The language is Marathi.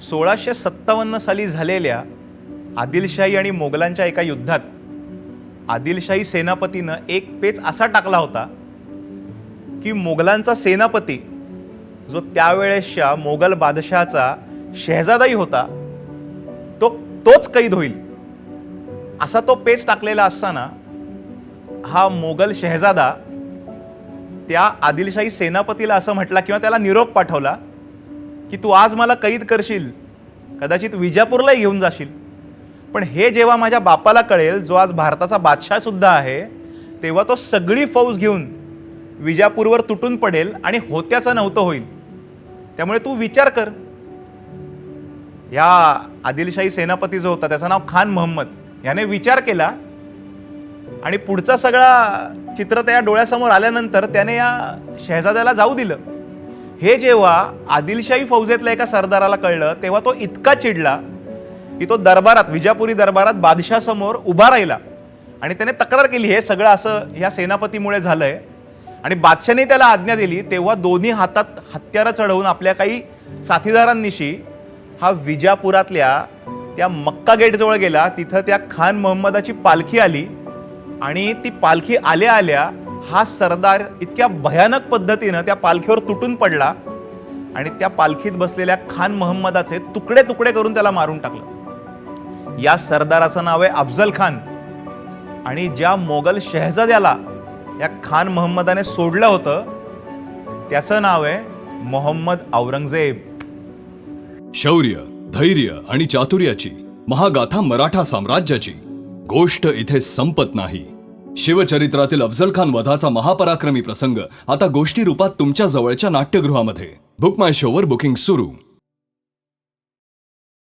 सोळाशे सत्तावन्न साली झालेल्या आदिलशाही आणि मोगलांच्या एका युद्धात आदिलशाही सेनापतीनं एक पेच असा टाकला होता की मोगलांचा सेनापती जो त्यावेळेसच्या मोगल बादशहाचा शहजादाही होता तो तोच कैद होईल. असा तो पेच टाकलेला असताना हा मोगल शहजादा त्या आदिलशाही सेनापतीला असं म्हटला किंवा त्याला निरोप पाठवला की तू आज मला कैद करशील कदाचित विजापूरलाही घेऊन जाशील. पण हे जेव्हा माझ्या बापाला कळेल जो आज भारताचा बादशाहसुद्धा आहे तेव्हा तो सगळी फौज घेऊन विजापूरवर तुटून पडेल आणि होत्याचं नव्हतं होईल. त्यामुळे तू विचार कर. या आदिलशाही सेनापती जो होता त्याचं नाव खान मोहम्मद याने विचार केला आणि पुढचा सगळा चित्र त्या डोळ्यासमोर आल्यानंतर त्याने या शहजाद्याला जाऊ दिलं. हे जेव्हा आदिलशाही फौजेतल्या एका सरदाराला कळलं तेव्हा तो इतका चिडला की तो दरबारात विजापुरी दरबारात बादशाहसमोर उभा राहिला. आणि त्याने तक्रार केली हे सगळं असं ह्या सेनापतीमुळे झालं आहे आणि बादशाने त्याला आज्ञा दिली तेव्हा दोन्ही हातात हत्यारं चढवून आपल्या काही साथीदारांनिशी हा विजापुरातल्या त्या मक्का गेटजवळ गेला. तिथं त्या खान मोहम्मदाची पालखी आली आणि ती पालखी आल्या आल्या हा सरदार इतक्या भयानक पद्धतीनं त्या पालखीवर तुटून पडला आणि त्या पालखीत बसलेल्या खान मोहम्मदाचे तुकडे तुकडे करून त्याला मारून टाकलं. या सरदाराचं नाव आहे अफजल खान. आणि ज्या मोगल शहजाद्याला या खान मोहम्मदाने सोडलं होतं त्याचं नाव आहे मोहम्मद औरंगजेब. शौर्य धैर्य आणि चातुर्याची महागाथा मराठा साम्राज्याची गोष्ट इथे संपत नाही. शिवचरित्रातील अफजल खान वधाचा महापराक्रमी प्रसंग. आता गोष्टी रूपात तुमच्या जवळच्या नाट्यगृहामध्ये. बुक माय शोवर बुकिंग सुरू.